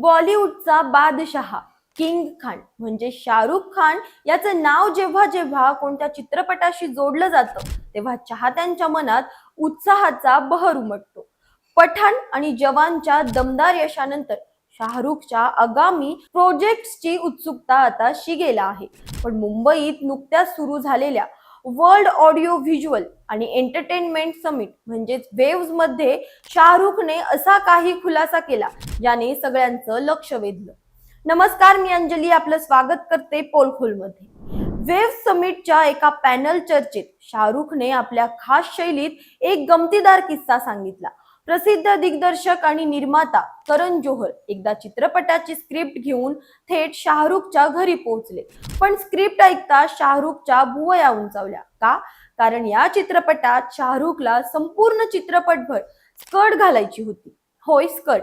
बॉलिवूडचा बादशहा किंग खान म्हणजे शाहरुख खान याचं नाव जेव्हा जेव्हा कोणत्या चित्रपटाशी जोडलं जातं तेव्हा चाहत्यांच्या मनात उत्साहाचा बहर उमटतो. पठाण आणि जवानच्या दमदार यशानंतर शाहरुखच्या आगामी प्रोजेक्ट्सची उत्सुकता आता शिगेला आहे. पण मुंबईत नुकत्याच सुरू झालेल्या वर्ल्ड ऑडिओ व्हिज्युअल आणि एंटरटेनमेंट समिट म्हणजेच वेव्जमध्ये शाहरुखने असा काही खुलासा केला ज्याने सगळ्यांचं लक्ष वेधलं. नमस्कार मी अंजली आपलं स्वागत करते पोलखोलमध्ये. वेव्ह समिटच्या एका पॅनल चर्चेत शाहरुखने आपल्या खास शैलीत एक गमतीदार किस्सा सांगितला. प्रसिद्ध दिग्दर्शक आणि निर्माता करण जोहर एकदा चित्रपटाची स्क्रिप्ट घेऊन थेट शाहरुखच्या घरी पोहोचले. पण स्क्रिप्ट ऐकता शाहरुखच्या भुवया उंचावल्या. का? कारण या चित्रपटात शाहरुखला संपूर्ण चित्रपटभर स्कर्ट घालायची होती. होय स्कर्ट.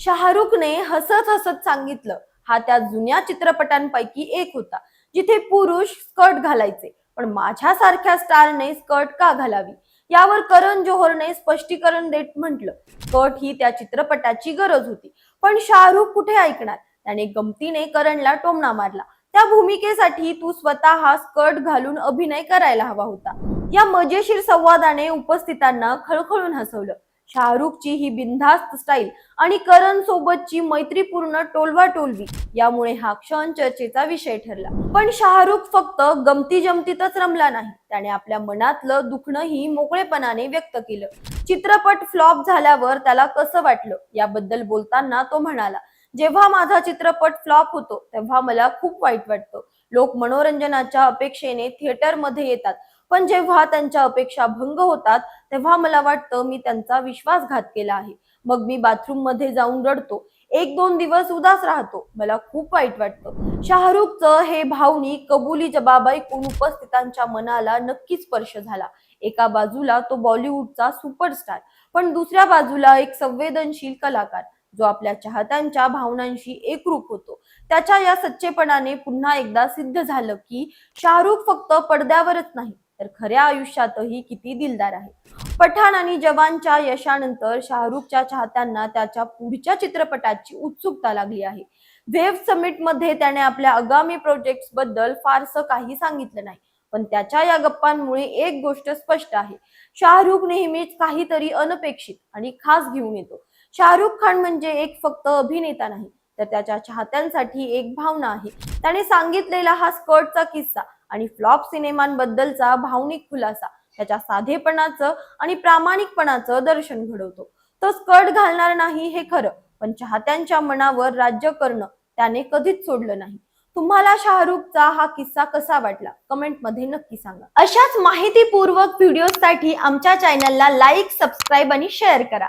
शाहरुखने हसत हसत सांगितलं हा त्या जुन्या चित्रपटांपैकी एक होता जिथे पुरुष स्कर्ट घालायचे. पण माझ्यासारख्या स्टारने स्कर्ट का घालावी? यावर करण जोहरने स्पष्टीकरण देत म्हटलं. कट ही त्या चित्रपटाची गरज होती. पण शाहरुख कुठे ऐकणार? त्याने गमतीने करणला टोमणा मारला. त्या भूमिकेसाठी तू स्वतः हा स्कर्ट घालून अभिनय करायला हवा होता. या मजेशीर संवादाने उपस्थितांना खळखळून हसवलं. शाहरुखची ही बिनधास्त स्टाईल आणि करण सोबतची मैत्रीपूर्ण टोलवा टोलवी यामुळे हा क्षण चर्चेचा विषय ठरला. पण शाहरुख फक्त गमती जमतीतच रमला नाही. त्याने आपल्या मनातलं दुखणंही मोकळेपणाने व्यक्त केलं. चित्रपट फ्लॉप झाल्यावर त्याला कसं वाटलं? याबद्दल बोलताना तो म्हणाला जेव्हा माझा चित्रपट फ्लॉप होतो तेव्हा मला खूप वाईट वाटतं. लोक मनोरंजनाच्या अपेक्षेने थिएटरमध्ये येतात. पण जेव्हा त्यांच्या अपेक्षा भंग होतात तेव्हा मला वाटतं मी त्यांचा विश्वासघात केला आहे. मग मी बाथरूममध्ये जाऊन रडतो. एक दोन दिवस उदास राहतो. मला खूप वाईट वाटतं. शाहरुखचं हे भावनिक कबुली जबाब ऐकून उपस्थितांच्या मनाला नक्की स्पर्श झाला. एका बाजूला तो बॉलिवूडचा सुपरस्टार पण दुसऱ्या बाजूला एक संवेदनशील कलाकार जो आपल्या चाहत्यांच्या भावनांशी एकरूप होतो. त्याच्या या सच्चेपणाने पुन्हा एकदा सिद्ध झालं की शाहरुख फक्त पडद्यावरच नाही तर खऱ्या आयुष्यातही किती दिलदार आहे. पठाण आणि जवानच्या यशानंतर शाहरुखच्या चाहत्यांना त्याच्या पुढच्या चित्रपटाची उत्सुकता लागली आहे. वेव्ह समिटमध्ये त्याने आपल्या आगामी प्रोजेक्टबद्दल फारसं काही सांगितलं नाही पण त्याच्या या गप्पांमुळे एक गोष्ट स्पष्ट आहे. शाहरुख नेहमीच काहीतरी अनपेक्षित आणि खास घेऊन येतो. शाहरुख खान म्हणजे एक फक्त अभिनेता नाही तर त्याच्या चाहत्यांसाठी एक भावना आहे. त्याने सांगितलेला हा स्कर्टचा किस्सा आणि फ्लॉप सिनेमांबद्दलचा भावनिक खुलासा त्याच्या साधेपणाचं आणि प्रामाणिकपणाचं दर्शन घडवतो. तो स्कर्ट घालणार नाही हे खरं पण चाहत्यांच्या मनावर राज्य करणं त्याने कधीच सोडलं नाही. तुम्हाला शाहरुखचा हा किस्सा कसा वाटला? कमेंटमध्ये नक्की सांगा. अशाच माहितीपूर्वक व्हिडिओसाठी आमच्या चॅनलला लाईक सबस्क्राईब आणि शेअर करा.